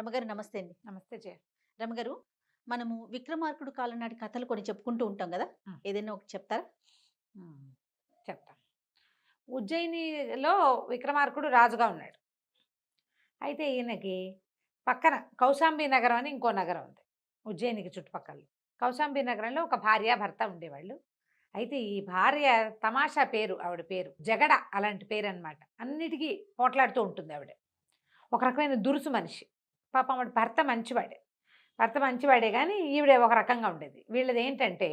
రమగారు నమస్తే అండి. నమస్తే జయ. రమగారు మనము విక్రమార్కుడు కాలం నాటి కథలు కొన్ని చెప్పుకుంటూ ఉంటాం కదా. ఏదైనా ఒకటి చెప్తారా? చెప్తాను ఉజ్జయినిలో విక్రమార్కుడు రాజుగా ఉన్నాడు. అయితే ఈయనకి పక్కన కౌశాంబి నగరం అని ఇంకో నగరం ఉంది. ఉజ్జయినికి చుట్టుపక్కల కౌశాంబి నగరంలో ఒక భార్య భర్త ఉండేవాళ్ళు. అయితే ఈ భార్య తమాషా పేరు ఆవిడ పేరు జగడ అలాంటి పేరు అనమాట అన్నిటికీ పోట్లాడుతూ ఉంటుంది ఆవిడ. ఒక రకమైన దురుసు మనిషి. పాపం ఆవిడ భర్త మంచివాడే. భర్త మంచివాడే కానీ ఈవిడ ఒక రకంగా ఉండేది. వీళ్ళది ఏంటంటే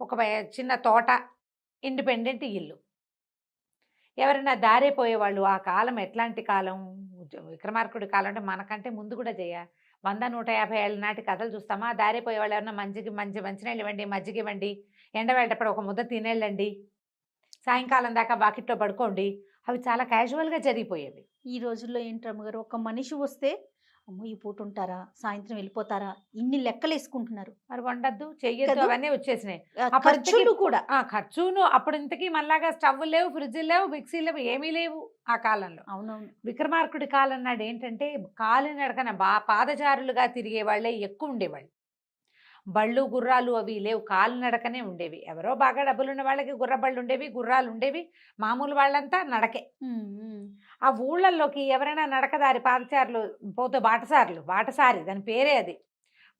ఒక చిన్న తోట ఇండిపెండెంట్ ఇల్లు. ఎవరైనా దారే పోయేవాళ్ళు ఆ కాలం ఎట్లాంటి కాలం? విక్రమార్కుడి కాలం అంటే మనకంటే ముందు కూడా చేయ వంద నూట యాభై ఏళ్ళ నాటి కథలు చూస్తామా? దారే పోయేవాళ్ళు ఎవరన్నా మంచికి మంచి మంచినీళ్ళు ఇవ్వండి మజ్జిగ ఇవ్వండి ఎండ వెళ్ళేటప్పుడు ఒక ముద్ద తినేళ్ళండి సాయంకాలం దాకా బాకెట్లో పడుకోండి. అవి చాలా క్యాజువల్గా జరిగిపోయేవి. ఈ రోజుల్లో ఏంటి గారు? ఒక మనిషి వస్తే అమ్మో! ఈ పూట ఉంటారా? సాయంత్రం వెళ్ళిపోతారా? ఇన్ని లెక్కలు వేసుకుంటున్నారు మరి వండద్దు చెయ్యొద్దు? అవన్నీ వచ్చేసినాయి. ఖర్చులు కూడా. ఆ ఖర్చును అప్పుడు ఇంతకీ మనలాగా స్టవ్ లేవు ఫ్రిడ్జ్ లేవు మిక్సీ లేవు ఏమీ లేవు ఆ కాలంలో. అవునవును. విక్రమార్కుడి కాలం నాడు ఏంటంటే కాలినడకన బా పాదచారులుగా తిరిగే వాళ్ళే ఎక్కువ ఉండేవాళ్ళు. బళ్ళు గుర్రాలు అవి లేవు. కాలినడకనే ఉండేవి. ఎవరో బాగా డబ్బులు ఉన్న వాళ్ళకి గుర్ర బళ్ళు ఉండేవి గుర్రాలు ఉండేవి. మామూలు వాళ్ళంతా నడకే. ఆ ఊళ్ళల్లోకి ఎవరైనా నడకదారి పాదచారులు పోతే బాటసారులు బాటసారి దాని పేరే అది.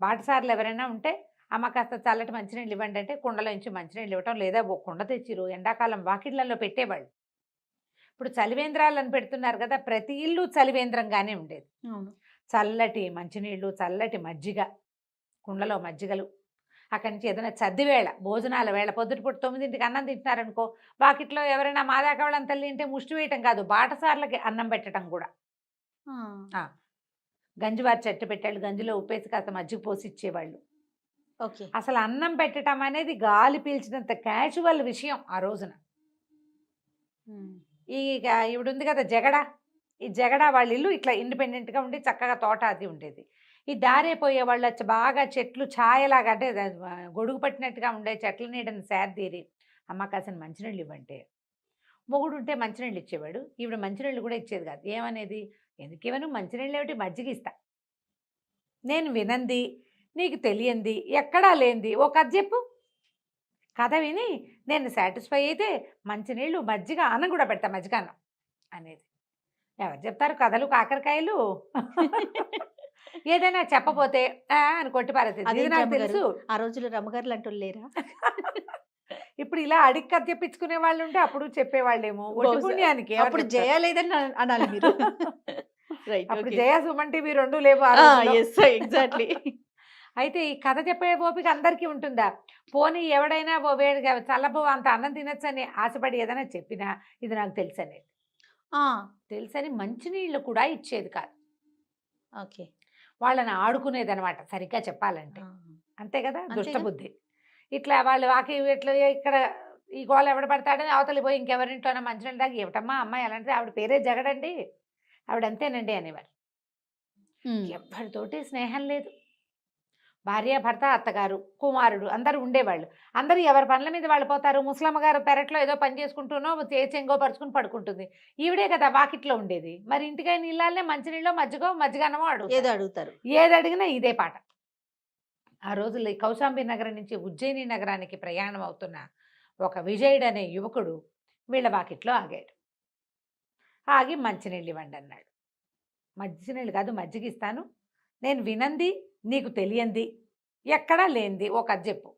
బాటసారులు ఎవరైనా ఉంటే అమ్మ కాస్త చల్లటి మంచినీళ్ళు ఇవ్వండి అంటే కుండలో నుంచి మంచినీళ్ళు ఇవ్వటం లేదా ఓ కుండ తెచ్చిరు. ఎండాకాలం వాకిళ్ళలో పెట్టేవాళ్ళు. ఇప్పుడు చలివేంద్రాలను పెడుతున్నారు కదా ప్రతి ఇల్లు చలివేంద్రంగానే ఉండేది. చల్లటి మంచినీళ్ళు చల్లటి మజ్జిగ. కుండలో మజ్జిగలు. అక్కడి నుంచి ఏదైనా చద్దివేళ భోజనాల వేళ. పొద్దుటిపూట తొమ్మిదింటికి అన్నం తింటున్నారనుకో వాకిట్లో ఎవరైనా మాదాకవళం తల్లి తింటే ముష్టి వేయటం కాదు బాటసార్లకి అన్నం పెట్టడం కూడా. గంజివారి చెట్టు పెట్టాళ్ళు గంజిలో ఉప్పేసి కాస్త మజ్జిగ పోసి ఇచ్చేవాళ్ళు ఓకే. అసలు అన్నం పెట్టడం అనేది గాలి పీల్చినంత క్యాజువల్ విషయం ఆ రోజున. ఈవిడ ఉంది కదా జగడ. ఈ జగడ వాళ్ళ ఇల్లు ఇట్లా ఇండిపెండెంట్గా ఉండి చక్కగా తోట అది ఉండేది. ఈ దారైపోయే వాళ్ళ వాళ్ళు వచ్చి బాగా చెట్లు ఛాయలాగా అంటే గొడుగు పట్టినట్టుగా ఉండే చెట్ల నీడని సేదీరి అమ్మ కాసిన మంచినీళ్ళు ఇవ్వంటే. మొగుడు ఉంటే మంచినీళ్ళు ఇచ్చేవాడు ఈవిడ మంచినీళ్ళు కూడా ఇచ్చేది కాదు. ఏమనేది? ఎందుకు ఇవ్వను? మంచినీళ్ళు ఏమిటి? మజ్జిగ ఇస్తా. నేను వినంది నీకు తెలియంది ఎక్కడా లేనిది ఓ కథ చెప్పు. కథ విని నేను సాటిస్ఫై అయితే మంచినీళ్ళు మజ్జిగ అన్నం కూడా పెడతా మజ్జిగ అన్నం. అనేది. ఎవరు చెప్తారు కథలు? కాకరకాయలు. ఏదైనా చెప్పపోతే "ఆ" అని కొట్టి పారేసేది. ఇది నాకు? తెలుసు. ఆ రోజుల్లో రమగారులు అంటూ లేరా? ఇప్పుడు ఇలా అడిగి కథ చెప్పించుకునే వాళ్ళు ఉంటే అప్పుడు చెప్పేవాళ్ళేమో. పుణ్యానికి అప్పుడు చెప్తారు? జయ లేదని అన- అనాలి మీరు. అప్పుడు జయ సుమన్ టీవీ రెండు లేవు ఎగ్జాక్ట్లీ. అయితే ఈ కథ చెప్పే ఓపిక అందరికీ ఉంటుందా? పోనీ ఎవడైనా ఓ వేడిగా చల్లబో అంత అన్నం తినొచ్చని ఆశపడి ఏదైనా చెప్పినా ఇది నాకు తెలుసని తెలుసని మంచినీళ్ళు కూడా ఇచ్చేది కాదు. ఓకే. వాళ్ళని ఆడుకునేది అనమాట సరిగ్గా చెప్పాలంటే. అంతే కదా. దుష్టబుద్ధి. ఇట్లా వాళ్ళు వాకి ఇట్లా ఇక్కడ ఈ గోల ఎవడ పడతాడని అవతలి పోయి ఇంకెవరింటోనో మంచినీళ్ళు దాకా ఏమిటమ్మా అమ్మాయి అలాంటిది? ఆవిడ పేరే జగడండి. ఆవిడ అంతేనండి అనేవారు ఎవరితోటి స్నేహం లేదు. భార్య భర్త అత్తగారు కుమారుడు అందరూ ఉండేవాళ్ళు. అందరూ ఎవరి పనుల మీద వాళ్ళు పోతారు? ముసలమ్మ గారు పెరట్లో ఏదో పని చేసుకుంటూనో చెంగో పరుచుకుని పడుకుంటుంది. ఈవిడే కదా వాకిట్లో ఉండేది. మరి ఇంటికైనా నీళ్ళనే మంచినీళ్ళో మజ్జిగో మజ్జిగన్నమో అడుగు ఏదో అడుగుతారు. ఏది అడిగినా ఇదే పాట. ఆ రోజుల్లో కౌశాంబి నగరం నుంచి ఉజ్జయిని నగరానికి ప్రయాణం అవుతున్న ఒక విజయుడు అనే యువకుడు వీళ్ళ వాకిట్లో ఆగాడు. ఆగి మంచినీళ్ళు ఇవ్వండి అన్నాడు. మంచినీళ్ళు కాదు మజ్జిగ ఇస్తాను. నేను వినంది నీకు తెలియంది? ఎక్కడా లేనిది. ఒక కథ చెప్పు.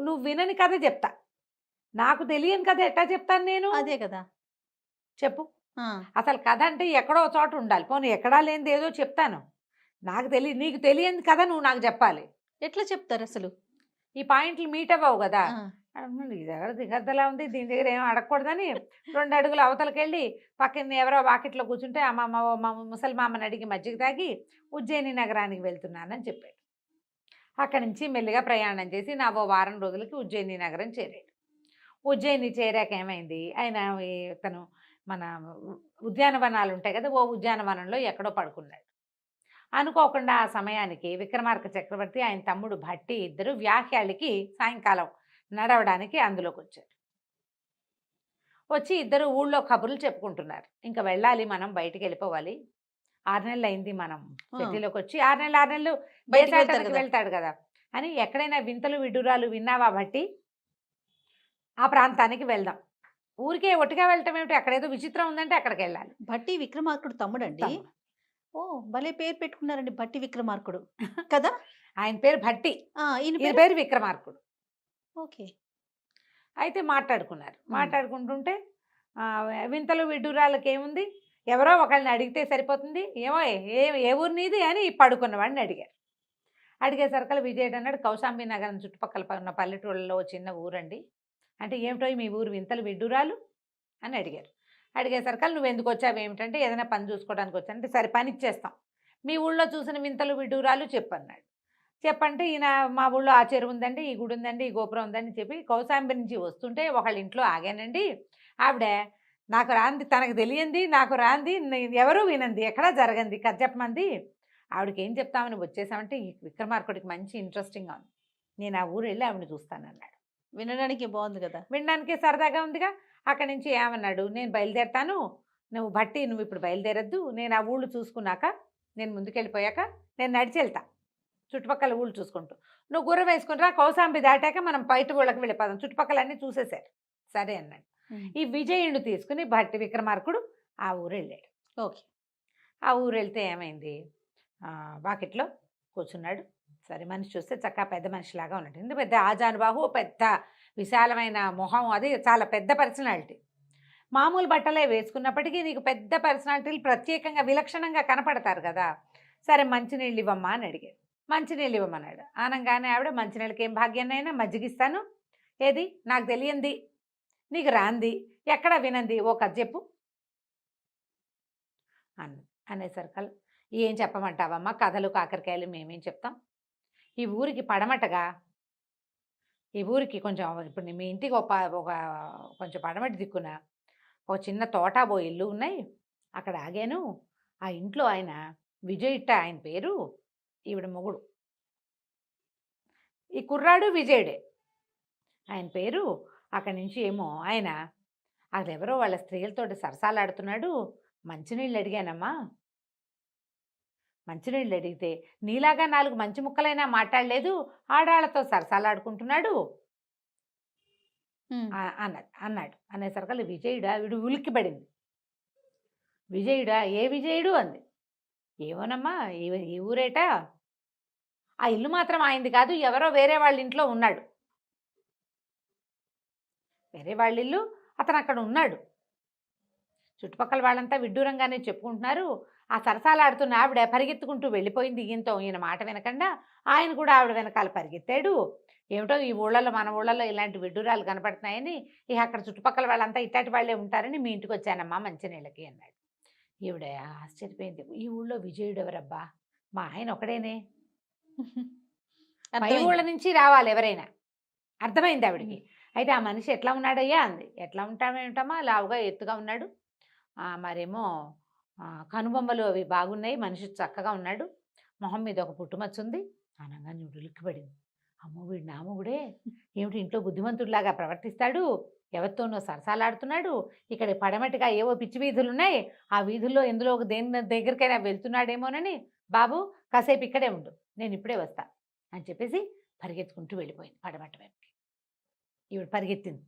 నువ్వు వినని కథ చెప్తా. నాకు తెలియని కథ ఎట్టా చెప్తాను నేను? అదే కదా. చెప్పు. అసలు కథ అంటే ఎక్కడో చోట ఉండాలి. పోనీ ఎక్కడా లేనిది ఏదో చెప్తాను. నాకు తెలియ నీకు తెలియని కథ నువ్వు నాకు చెప్పాలి. ఎట్లా చెప్తారు అసలు ఈ పాయింట్లు మీట్ అవ్వవు కదా. ఆ, ఈ దగ్గర దిగద్దలా ఉంది. దీని దగ్గర ఏం అడగకూడదని రెండు అడుగులు అవతలకి వెళ్ళి పక్కన ఎవరో వాకిట్లో కూర్చుంటే అమ్మమ్మ ఓ మా ముసలిమామని అడిగి మజ్జిగ తాగి ఉజ్జయిని నగరానికి వెళ్తున్నానని చెప్పాడు. అక్కడి నుంచి మెల్లిగా ప్రయాణం చేసి నా ఓ వారం రోజులకి ఉజ్జయిని నగరం చేరాడు. ఉజ్జయిని చేరాక ఏమైంది? ఆయన ఈ- తను మన ఉద్యానవనాలు ఉంటాయి కదా ఓ ఉద్యానవనంలో ఎక్కడో పడుకున్నాడు. అనుకోకుండా ఆ సమయానికి విక్రమార్క చక్రవర్తి ఆయన తమ్ముడు భట్టి ఇద్దరు వ్యాఖ్యలకి సాయంకాలం నడవడానికి అందులోకి వచ్చారు వచ్చి ఇద్దరు ఊళ్ళో కబుర్లు చెప్పుకుంటున్నారు. ఇంకా వెళ్ళాలి మనం బయటికి వెళ్ళిపోవాలి ఆరు నెలలు అయింది మనం. సిటీలోకి వచ్చి ఆరు నెలలు ఆరు నెలలు బయటికి. వెళ్తాడు కదా! అని ఎక్కడైనా వింతలు విడ్డూరాలు విన్నావా బట్టి ఆ ప్రాంతానికి వెళ్దాం. ఊరికే ఒట్టిగా వెళ్ళటం ఏమిటి? అక్కడేదో విచిత్రం ఉందంటే అక్కడికి వెళ్ళాలి భట్టి విక్రమార్కుడు తమ్ముడండి. తమ్ముడు. ఓ భలే పేరు పెట్టుకున్నారండి భట్టి విక్రమార్కుడు. కదా! ఆయన పేరు భట్టి. ఈయన పేరు విక్రమార్కుడు. ఓకే. అయితే మాట్లాడుకున్నారు. మాట్లాడుకుంటుంటే వింతలు విడ్డూరాలకి ఏముంది ఎవరో ఒకళ్ళని అడిగితే సరిపోతుంది. ఏమో ఏ ఏ ఊరు నీది అని పడుకున్నవాడిని అడిగారు. అడిగేసరికల్ విజయుడు అన్నాడు కౌశాంబి నగరం చుట్టుపక్కల ఉన్న పల్లెటూళ్ళలో చిన్న ఊరండి. అంటే ఏమిటో మీ ఊరు వింతలు విడ్డూరాలు? అని అడిగారు. అడిగేసరికల్ నువ్వు ఎందుకు వచ్చావు? ఏమిటంటే ఏదైనా పని చూసుకోవడానికి వచ్చానంటే సరే పని ఇచ్చేస్తాం. మీ ఊళ్ళో చూసిన వింతలు విడ్డూరాలు చెప్పన్నాడు చెప్పంటే ఈయన మా ఊళ్ళో ఆ చెరువు ఉందండి ఈ గుడి ఉందండి ఈ గోపురం ఉందని చెప్పి కౌశాంబి నుంచి వస్తుంటే ఒకళ్ళ ఇంట్లో ఆగానండి. ఆవిడ నాకు రాంది తనకు తెలియంది నాకు రాంది ఎవరూ వినంది ఎక్కడా జరగంది కథ చెప్పమంది. ఆవిడకి ఏం చెప్తామని వచ్చేసామంటే ఈ విక్రమార్కుడికి మంచి ఇంట్రెస్టింగ్గా ఉంది. నేను ఆ ఊరు వెళ్ళి ఆవిడని చూస్తానన్నాడు. వినడానికి బాగుంది కదా? వినడానికి సరదాగా ఉందిగా. అక్కడి నుంచి ఏమన్నాడు నేను బయలుదేరతాను నువ్వు బట్టి నువ్వు ఇప్పుడు బయలుదేరద్దు నేను ఆ ఊళ్ళు చూసుకున్నాక నేను ముందుకెళ్ళిపోయాక నేను నడిచి వెళ్తా. చుట్టుపక్కల ఊళ్ళు చూసుకుంటూ. నువ్వు గుర్ర వేసుకుని రా కౌసాంబి దాటాక మనం బయట ఊళ్ళకి వెళ్ళిపోదాం చుట్టుపక్కల అన్నీ చూసేశారు. సరే అన్నాడు. ఈ విజయుడిని తీసుకుని భట్టి విక్రమార్కుడు ఆ ఊరు వెళ్ళాడు ఓకే. ఆ ఊరు వెళ్తే ఏమైంది వాకిట్లో కూర్చున్నాడు. సరే మనిషి చూస్తే చక్కగా పెద్ద మనిషిలాగా ఉన్నాడు. ఎందుకు పెద్ద? ఆజానుబాహు పెద్ద విశాలమైన మొహం. అది చాలా పెద్ద పర్సనాలిటీ. మామూలు బట్టలే వేసుకున్నప్పటికీ నీకు పెద్ద పర్సనాలిటీలు ప్రత్యేకంగా విలక్షణంగా కనపడతారు కదా. సరే మంచినీళ్ళు ఇవ్వమ్మా అని అడిగాడు. మంచినీళ్ళు ఇవ్వమన్నాడు. అనగానే ఆవిడ మంచినీళ్ళకి ఏం భాగ్యాన్నైనా మజ్జిగిస్తాను. ఏది? నాకు తెలియంది. నీకు రాంది. ఎక్కడ వినంది. ఓ కథ చెప్పు. అన్న అనేసరికల్ ఏం చెప్పమంటావమ్మా? కథలు కాకరకాయలు మేమేం చెప్తాం? ఈ ఊరికి పడమటగా? ఈ ఊరికి కొంచెం ఇప్పుడు మీ ఇంటికి ఒక ఒక కొంచెం పడమటి దిక్కున ఒక చిన్న తోట ఇల్లు ఉన్నాయి. అక్కడ ఆగాను. ఆ ఇంట్లో ఆయన విజయిట్ట ఆయన పేరు ఈవిడ మొగుడు. ఈ కుర్రాడు విజయుడే. ఆయన పేరు అక్కడి నుంచి ఏమో ఆయన. అసలు ఎవరో వాళ్ళ స్త్రీలతోటి సరసాలాడుతున్నాడు. మంచినీళ్ళు అడిగానమ్మా. మంచినీళ్ళు అడిగితే నీలాగా నాలుగు మంచి ముక్కలైనా మాట్లాడలేదు. ఆడాళ్ళతో సరసాలాడుకుంటున్నాడు. అన్నది అన్నాడు. అనేసరికల్లా విజయుడా వీడు ఉలిక్కిపడింది. విజయుడా ఏ విజయుడు? అంది. ఏమోనమ్మా ఏ ఊరేట? ఆ ఇల్లు మాత్రం ఆయనది కాదు ఎవరో వేరే వాళ్ళ ఇంట్లో ఉన్నాడు. వేరే వాళ్ళ ఇల్లు అతను అక్కడ ఉన్నాడు. చుట్టుపక్కల వాళ్ళంతా విడ్డూరంగానే చెప్పుకుంటున్నారు. ఆ సరసాలాడుతున్న ఆవిడ పరిగెత్తుకుంటూ వెళ్ళిపోయింది ఈయనతో. ఈయన మాట వినకుండా ఆయన కూడా ఆవిడ వెనకాల పరిగెత్తాడు. ఏమిటో ఈ ఊళ్ళలో మన ఊళ్ళలో ఇలాంటి విడ్డూరాలు కనపడుతున్నాయని ఇక అక్కడ చుట్టుపక్కల వాళ్ళంతా ఇట్లాంటి వాళ్ళే ఉంటారని మీ ఇంటికి వచ్చానమ్మా మంచినీళ్ళకి అన్నాడు. ఈవిడ ఆశ్చర్యపోయింది. ఈ ఊళ్ళో విజయుడు ఎవరబ్బా? మా ఆయన ఒకడేనే. పై. ఊళ్ళ నుంచి రావాలి ఎవరైనా. అర్థమైంది ఆవిడకి. అయితే ఆ మనిషి ఎట్లా ఉన్నాడయ్యా అంది. ఎట్లా ఉంటామేమిటమ్మా? లావుగా ఎత్తుగా ఉన్నాడు. ఆ, మరేమో కనుబొమ్మలు అవి బాగున్నాయి. మనిషి చక్కగా ఉన్నాడు. మొహం మీద ఒక పుట్టుమచ్చ ఉంది అనగా నువ్వు ఉలిక్కిపడింది అమ్మో వీడు నా మొగుడే. ఏమిటి ఇంట్లో బుద్ధిమంతుడిలాగా ప్రవర్తిస్తాడు? ఎవరితోనో సరసాలాడుతున్నాడు? ఇక్కడ పడమటిగా ఏవో పిచ్చి వీధులు ఉన్నాయి ఆ వీధుల్లో ఎందులో ఒక దేని దగ్గరికైనా వెళ్తున్నాడేమోనని. బాబు కాసేపు ఇక్కడే ఉండు. నేను ఇప్పుడే వస్తా అని చెప్పేసి పరిగెత్తుకుంటూ వెళ్ళిపోయింది పడమట వైపుకి ఈవిడ పరిగెత్తింది.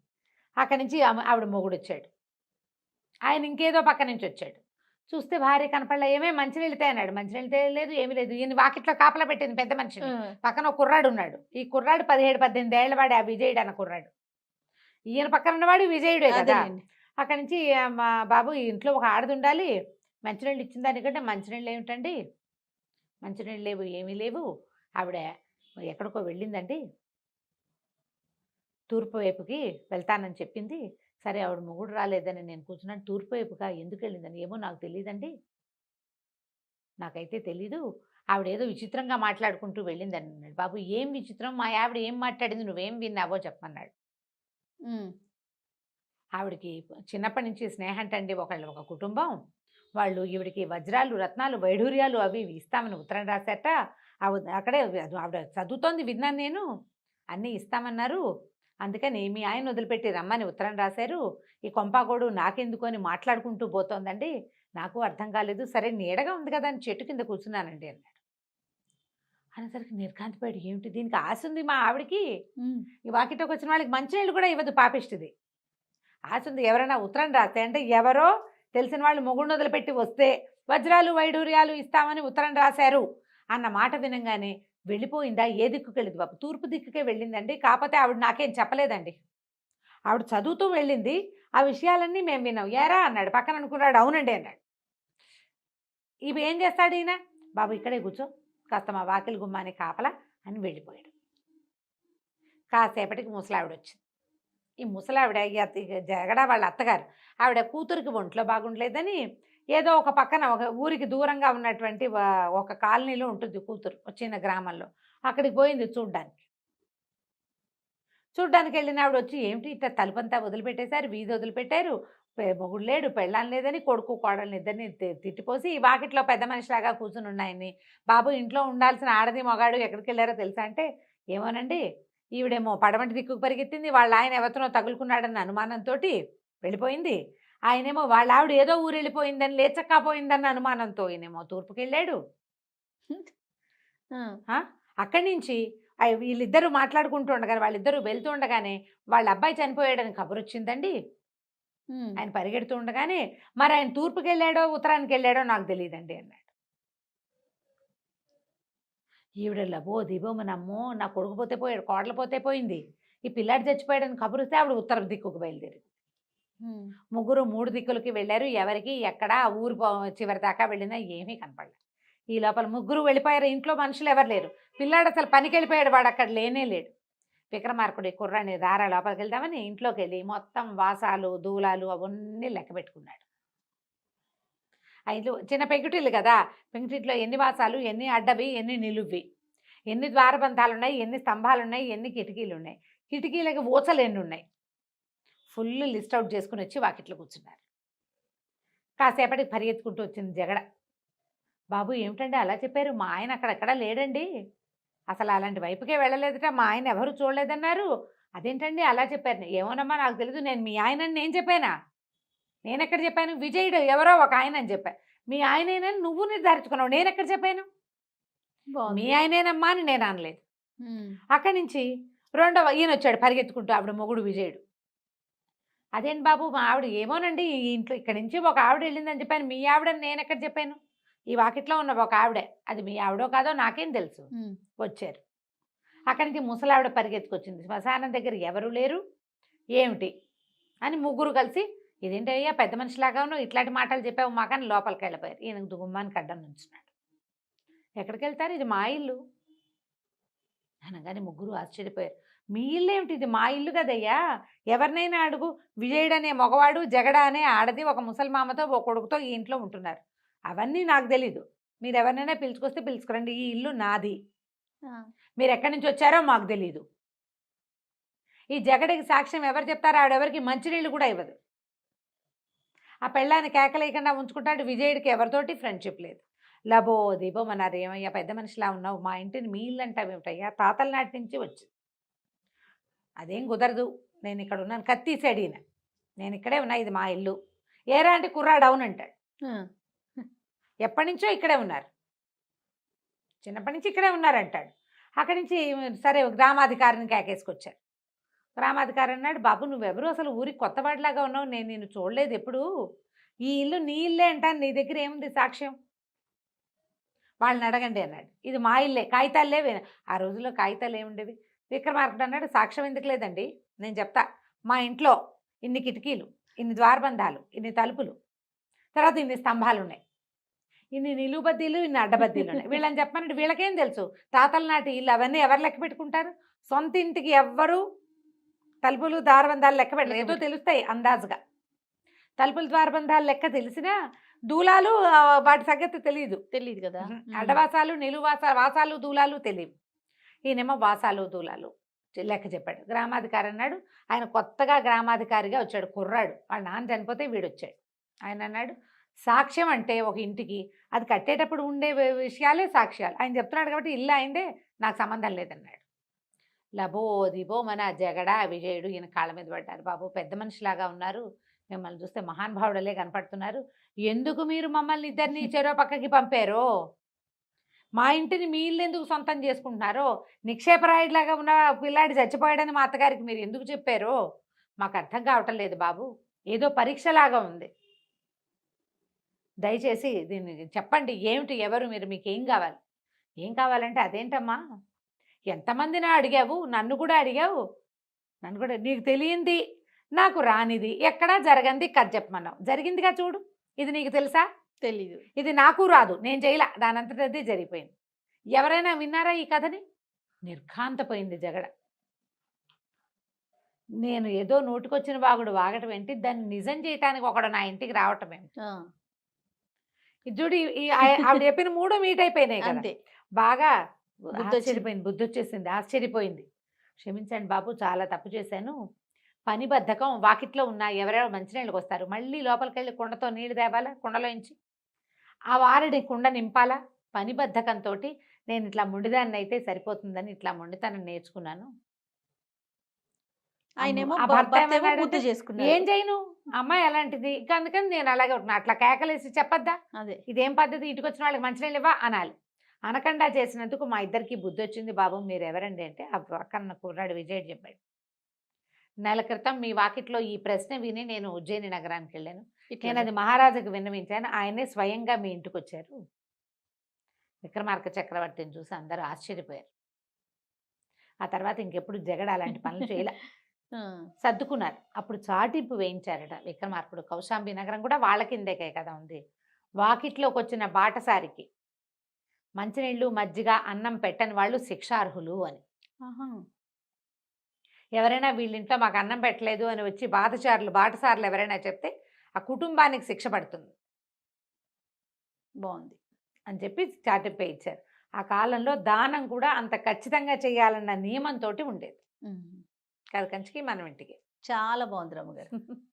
అక్కడి నుంచి ఆవిడ మొగుడు వచ్చాడు ఆయన ఇంకేదో పక్క నుంచి వచ్చాడు. చూస్తే భార్య కనపడలే ఏమే మంచినీళ్ళు తే అన్నాడు. మంచినీళ్ళు తేలేదు ఏమీ లేదు. ఈయన వాకిట్లో కాపలా పెట్టింది పెద్ద మనిషిని. పక్కన ఒక కుర్రాడు ఉన్నాడు. ఈ కుర్రాడు పదిహేడు పద్దెనిమిది ఏళ్ళ వాడు ఆ విజయుడు అన్న కుర్రాడు. ఈయన పక్కన ఉన్నవాడు విజయుడే కదా. అక్కడి నుంచి మా బాబు ఇంట్లో ఒక ఆడది ఉండాలి. మంచినీళ్ళు ఇచ్చిన దానికంటే మంచినీళ్ళు ఏమిటండి? మంచినీళ్ళు లేవు ఏమీ లేవు. ఆవిడ ఎక్కడికో వెళ్ళిందండి. తూర్పు వైపుకి వెళ్తానని చెప్పింది. సరే ఆవిడ మొగుడు రాలేదని నేను కూర్చున్నాను. తూర్పు వైపుగా ఎందుకు వెళ్ళిందని? ఏమో నాకు తెలియదండి నాకైతే తెలీదు. ఆవిడ ఏదో విచిత్రంగా మాట్లాడుకుంటూ వెళ్ళిందని అన్నాడు బాబు. ఏం విచిత్రం? మా ఆవిడ ఏం మాట్లాడింది? నువ్వేం విన్నావో చెప్పమన్నాడు. ఉమ్. ఆవిడకి చిన్నప్పటి నుంచి స్నేహంటండి ఒకళ్ళు ఒక కుటుంబం. వాళ్ళు ఈవిడికి వజ్రాలు రత్నాలు వైఢూర్యాలు అవి ఇస్తామని ఉత్తరం రాశాట అక్కడే ఆవిడ చదువుతోంది విన్నాను నేను. అన్నీ ఇస్తామన్నారు. అందుకని మీ ఆయన వదిలిపెట్టి రమ్మని ఉత్తరం రాశారు. ఈ కొంపాగోడు నాకెందుకు అని మాట్లాడుకుంటూ పోతోందండి. నాకు అర్థం కాలేదు. సరే నీడగా ఉంది కదా అని చెట్టు కింద కూర్చున్నానండి అన్నాడు. అనేసరికి నిర్కాంతిపోయాడు ఏమిటి దీనికి ఆశ ఉంది మా ఆవిడకి. ఈ వాకిటోకి వచ్చిన వాళ్ళకి మంచినీళ్ళు కూడా ఇవ్వదు పాపిష్టిది. ఆశ ఉంది ఎవరైనా ఉత్తరం రాస్తే అంటే ఎవరో తెలిసిన వాళ్ళు మొగుడు వదిలిపెట్టి వస్తే వజ్రాలు వైడూర్యాలు ఇస్తామని ఉత్తరం రాశారు. అన్న మాట వినంగానే వెళ్ళిపోయిందా? ఏ దిక్కుకి వెళ్ళింది బాబు? తూర్పు దిక్కుకే వెళ్ళిందండి? కాకపోతే ఆవిడ నాకేం చెప్పలేదండి. ఆవిడ చదువుతూ వెళ్ళింది. ఆ విషయాలన్నీ మేము విన్నాం. ఏరా అన్నాడు. పక్కన అనుకున్నాడు. అవునండి అన్నాడు. ఇవి ఏం చేస్తాడు ఈయన? బాబు ఇక్కడే కూర్చో. కాస్త మా వాకిలి గుమ్మాని కాపలా అని వెళ్ళిపోయాడు. కాసేపటికి ముసలావిడ వచ్చింది ఈ ముసలావిడ ఈ అత్త- జగడ వాళ్ళ అత్తగారు ఆవిడ కూతురికి ఒంట్లో బాగుండలేదని ఏదో ఒక పక్కన ఒక ఊరికి దూరంగా ఉన్నటువంటి ఒక కాలనీలో ఉంటుంది కూతురు చిన్న గ్రామంలో. అక్కడికి పోయింది చూడ్డానికి. చూడ్డానికి వెళ్ళిన ఆవిడ వచ్చి ఏమిటి ఇట్లా తలుపంతా వదిలిపెట్టేశారు? వీధి వదిలిపెట్టారు? పె- మొగుడు లేడు పెళ్ళాం లేదని కొడుకు కోడల్ని ఇద్దరిని తి- తిట్టిపోసి ఈ వాకిట్లో పెద్ద మనిషిలాగా కూర్చుని ఉన్నాయని బాబు ఇంట్లో ఉండాల్సిన ఆడది మగాడు ఎక్కడికి వెళ్ళారో తెలుసా అంటే ఏమోనండి ఈవిడేమో పడమటి దిక్కుకు పరిగెత్తింది. వాళ్ళ ఆయన ఎవరితోనో తగులుకున్నాడన్న అనుమానంతో వెళ్ళిపోయింది. ఆయనేమో వాళ్ళ ఆవిడ ఏదో ఊరు వెళ్ళిపోయిందని లేచక్కపోయిందన్న అనుమానంతో ఈయనేమో తూర్పుకి వెళ్ళాడు? అక్కడి నుంచి వీళ్ళిద్దరూ మాట్లాడుకుంటూ ఉండగానే వాళ్ళిద్దరూ వెళ్తూ ఉండగానే వాళ్ళ అబ్బాయి చనిపోయాడని కబురు వచ్చిందండి. ఆయన పరిగెడుతూ ఉండగానే మరి ఆయన తూర్పుకి వెళ్ళాడో ఉత్తరానికి వెళ్ళాడో నాకు తెలియదండి అన్నాడు. ఈవిడ లబో దిబోమనమ్మో నా కొడుకు పోతే పోయాడు కోడలు పోతే పోయింది. ఈ పిల్లాడు చచ్చిపోయాడని కబురిస్తే ఆవిడ ఉత్తర దిక్కుకు బయలుదేరి ఉమ్. ముగ్గురు మూడు దిక్కులకి వెళ్ళారు. ఎవరికి ఎక్కడ ఆ ఊరు చివరి దాకా వెళ్ళినా ఏమీ కనపడలేదు ఈ లోపల ముగ్గురు వెళ్ళిపోయారు. ఇంట్లో మనుషులు ఎవరు లేరు. పిల్లాడు అసలు పనికి వెళ్ళిపోయాడు వాడు అక్కడ లేనే లేడు. విక్రమార్కుడు కుర్రాన్ని దారా లోపలికి వెళ్దామని ఇంట్లోకి వెళ్ళి మొత్తం వాసాలు దూలాలు అవన్నీ లెక్క పెట్టుకున్నాడు. ఐదు చిన్న పెంకుటిల్లు కదా! పెంకుటిట్లో ఎన్ని వాసాలు ఎన్ని అడ్డవి ఎన్ని నిలువి ఎన్ని ద్వారబంధాలు ఉన్నాయి ఎన్ని స్తంభాలు ఉన్నాయి ఎన్ని కిటికీలు ఉన్నాయి కిటికీలకి ఊచలు ఎన్ని ఉన్నాయి ఫుల్ లిస్ట్ అవుట్ చేసుకుని వచ్చి వాకిట్లో కూర్చున్నారు. కాసేపటికి పరిగెత్తుకుంటూ వచ్చింది జగడ. బాబు ఏమిటండి అలా చెప్పారు? మా ఆయన అక్కడక్కడ లేడండి. అసలు అలాంటి వైపుకే వెళ్ళలేదట. మా ఆయన ఎవరు చూడలేదన్నారు. అదేంటండి అలా చెప్పారు? ఏమోనమ్మా నాకు తెలియదు నేను మీ ఆయనని నేను చెప్పానా? నేను ఎక్కడ చెప్పాను? విజయుడు ఎవరో ఒక ఆయన అని చెప్పా. మీ ఆయనేనని నువ్వు నిర్ధారించుకున్నావు. నేను ఎక్కడ చెప్పాను. మీ ఆయనేనమ్మా అని నేను అనలేదు. అక్కడి నుంచి రెండవ ఈయన వచ్చాడు పరిగెత్తుకుంటూ ఆవిడ మొగుడు విజయుడు. అదేంటి బాబు మా ఆవిడ ఏమోనండి ఈ ఇంట్లో ఇక్కడి నుంచి ఒక ఆవిడ వెళ్ళిందని చెప్పాను. మీ ఆవిడని నేను ఎక్కడ చెప్పాను? ఈ వాకిట్లో ఉన్న ఒక ఆవిడే. అది మీ ఆవిడో కాదో నాకేం తెలుసు. వచ్చారు. అక్కడి నుంచి ముసలావిడ పరిగెత్తుకొచ్చింది. శ్మశానం దగ్గర ఎవరు లేరు? ఏమిటి? అని ముగ్గురు కలిసి ఇదేంటయ్యా పెద్ద మనిషిలాగాను ఇట్లాంటి మాటలు చెప్పావు మాకని లోపలికి వెళ్ళిపోయారు. ఈయన గుమ్మానికి అడ్డం నుంచున్నాడు. ఎక్కడికి వెళ్తారు ఇది మా ఇల్లు. అనగానే ముగ్గురు ఆశ్చర్యపోయారు. మీ ఇల్లు ఏమిటి? ఇది మా ఇల్లు కదయ్యా? ఎవరినైనా అడుగు. విజయుడు అనే మగవాడు జగడ అనే ఆడది ఒక ముసల్మామతో ఒక కొడుకుతో ఈ ఇంట్లో ఉంటున్నారు. అవన్నీ నాకు తెలీదు. మీరు ఎవరినైనా పిలుచుకొస్తే పిలుచుకురండి. ఈ ఇల్లు నాది. మీరు ఎక్కడి నుంచి వచ్చారో మాకు తెలియదు ఈ జగడికి సాక్ష్యం ఎవరు చెప్తారో ఆవిడెవరికి మంచినీళ్ళు కూడా ఇవ్వదు. ఆ పెళ్ళాన్ని కేకలేయకుండా ఉంచుకుంటాడు విజయుడికి ఎవరితోటి ఫ్రెండ్షిప్ లేదు. లబో దీపో అన్నారు ఏమయ్యా పెద్ద మనిషిలా ఉన్నావు మా ఇంటిని మీ ఇల్లు అంటావేమిటయ్యా తాతల నాటి నుంచి వచ్చి అదేం కుదరదు నేను ఇక్కడ ఉన్నాను కత్తీసాడు ఈయన. నేను ఇక్కడే ఉన్నా ఇది మా ఇల్లు. ఏరా అంటే కుర్రాడు అవునంటాడు. ఆ. ఎప్పటి నుంచో ఇక్కడే ఉన్నారు. చిన్నప్పటి నుంచి ఇక్కడే ఉన్నారంటాడు. అక్కడి నుంచి సరే గ్రామాధికారిని కేకేసుకొచ్చారు. రామాధికారి అన్నాడు బాబు నువ్వెవరు? అసలు ఊరికి కొత్తవాడిలాగా ఉన్నావు. నేను నిన్ను చూడలేదు ఎప్పుడు. ఈ ఇల్లు నీ ఇల్లే అంటాను. నీ దగ్గర ఏముంది సాక్ష్యం? వాళ్ళని అడగండి అన్నాడు. ఇది మా ఇల్లే. కాగితాలు లేవే. ఆ రోజుల్లో కాగితాలు ఏముండేవి? విక్రమార్కుడు అన్నాడు. సాక్ష్యం ఎందుకు లేదండి? నేను చెప్తా. మా ఇంట్లో ఇన్ని కిటికీలు ఇన్ని ద్వారబంధాలు ఇన్ని తలుపులు తర్వాత ఇన్ని స్తంభాలు ఉన్నాయి ఇన్ని నిలువబద్దీలు ఇన్ని అడ్డబద్దీలు ఉన్నాయి వీళ్ళని చెప్పమన్నాడు. వీళ్ళకేం తెలుసు? తాతల నాటి ఇల్లు అవన్నీ ఎవరు లెక్క పెట్టుకుంటారు? సొంత ఇంటికి ఎవ్వరు తలుపులు ద్వారబంధాలు లెక్క పెట్టరు ఏదో తెలుస్తాయి అందాజుగా. తలుపులు ద్వారబంధాలు లెక్క తెలిసినా దూలాలు వాటి సంగతి తెలియదు తెలియదు కదా. అడ్డవాసాలు నిలువాస వాసాలు దూలాలు తెలియవు. ఈయనేమో వాసాలు దూలాలు లెక్క చెప్పాడు. గ్రామాధికారి అన్నాడు. ఆయన కొత్తగా గ్రామాధికారిగా వచ్చాడు. కుర్రాడు. వాళ్ళ నాన్న చనిపోతే వీడు వచ్చాడు ఆయన అన్నాడు సాక్ష్యం అంటే ఒక ఇంటికి అది కట్టేటప్పుడు ఉండే విషయాలే సాక్ష్యాలు. ఆయన చెప్తున్నాడు కాబట్టి ఇల్లు అయిందే నాకు సంబంధం లేదన్నాడు. లబో దిబో మన జగడ విజయుడు ఈయన కాళ్ళ మీద పడ్డారు. బాబు పెద్ద మనిషిలాగా ఉన్నారు. మిమ్మల్ని చూస్తే మహానుభావుడలే కనపడుతున్నారు. ఎందుకు మీరు మమ్మల్ని ఇద్దరిని చెరో పక్కకి పంపారో? మా ఇంటిని మీ ఇల్లు ఎందుకు సొంతం చేసుకుంటున్నారో? నిక్షేపరాయుడిలాగా ఉన్న పిల్లాడి చచ్చిపోయాడని మా అత్తగారికి మీరు ఎందుకు చెప్పారో? మాకు అర్థం కావటం లేదు బాబు. ఏదో పరీక్షలాగా ఉంది. దయచేసి దీన్ని చెప్పండి. ఏమిటి? ఎవరు? మీరు? మీకు ఏం కావాలి? ఏం కావాలంటే అదేంటమ్మా? ఎంతమందిని అడిగావు? నన్ను కూడా అడిగావు? నన్ను కూడా నీకు తెలియంది? నాకు రానిది. ఎక్కడా జరగంది? కథ చెప్పమన్నావు. జరిగిందిగా చూడు. ఇది నీకు తెలుసా? తెలీదు. ఇది నాకు రాదు. నేను చేయలా. దానంతటదే జరిగిపోయింది. ఎవరైనా విన్నారా ఈ కథని? నిర్ఘాంతపోయింది జగడ. నేను ఏదో నోటికొచ్చిన వాగుడు వాగటం ఏంటి? దాన్ని నిజం చేయటానికి ఒకడు నా ఇంటికి రావటం ఇది చూడు ఆవిడ చెప్పిన మూడో మీట్ అయిపోయినాయి అంతే. బాగా. ఆశ్చర్యపోయింది బుద్ధి వచ్చేసింది ఆశ్చర్యపోయింది. క్షమించండి బాబు చాలా తప్పు చేశాను. పని బద్ధకం వాకిట్లో ఉన్న ఎవరెవరు మంచినీళ్ళకి వస్తారు. మళ్ళీ లోపలికి వెళ్ళి కుండతో నీళ్ళు తేవాలా? కుండలోంచి ఆ వారిని కుండ నింపాలా? పని బద్ధకంతో నేను ఇట్లా మొండిదాన్ని అయితే సరిపోతుందని ఇట్లా మొండితనం నేర్చుకున్నాను. ఏం చేయను? అమ్మాయి అలాంటిది. ఇక అందుకని నేను అలాగే ఉంటున్నా. అట్లా కేకలేసి చెప్పొద్దా? అదే. ఇదేం పద్ధతి? ఇంటికి వచ్చిన వాళ్ళకి మంచినీళ్ళు ఇవ్వా? అనాలి. అనకుండా చేసినందుకు మా ఇద్దరికి బుద్ధి వచ్చింది బాబు. మీరు ఎవరండి అంటే ఆ పక్కన కుర్రాడు విజయుడు చెప్పాడు. నెల క్రితం మీ వాకిట్లో ఈ ప్రశ్న విని నేను ఉజ్జయిని నగరానికి వెళ్ళాను నేను అది మహారాజుకు విన్నవించాను. ఆయనే స్వయంగా మీ ఇంటికి వచ్చారు విక్రమార్క చక్రవర్తిని చూసి అందరూ ఆశ్చర్యపోయారు. ఆ తర్వాత ఇంకెప్పుడు జగడ అలాంటి పనులు చేయలే. సర్దుకున్నారు. అప్పుడు చాటింపు వేయించారట విక్రమార్కుడు. కౌశాంబి నగరం కూడా వాళ్ళ కిందేకే కదా ఉంది. వాకిట్లోకి వచ్చిన బాటసారికి మంచినీళ్ళు మజ్జిగ అన్నం పెట్టని వాళ్ళు శిక్షార్హులు అని. ఎవరైనా వీళ్ళింట్లో మాకు అన్నం పెట్టలేదు అని వచ్చి బాటసారులు బాటసారులు ఎవరైనా చెప్తే ఆ కుటుంబానికి శిక్ష పడుతుంది. బాగుంది అని చెప్పి చాటింపు ఇచ్చారు. ఆ కాలంలో దానం కూడా అంత ఖచ్చితంగా చేయాలన్న నియమంతో ఉండేది. కాదు కంచికి మనం ఇంటికి. చాలా బాగుంది రమ్మగారు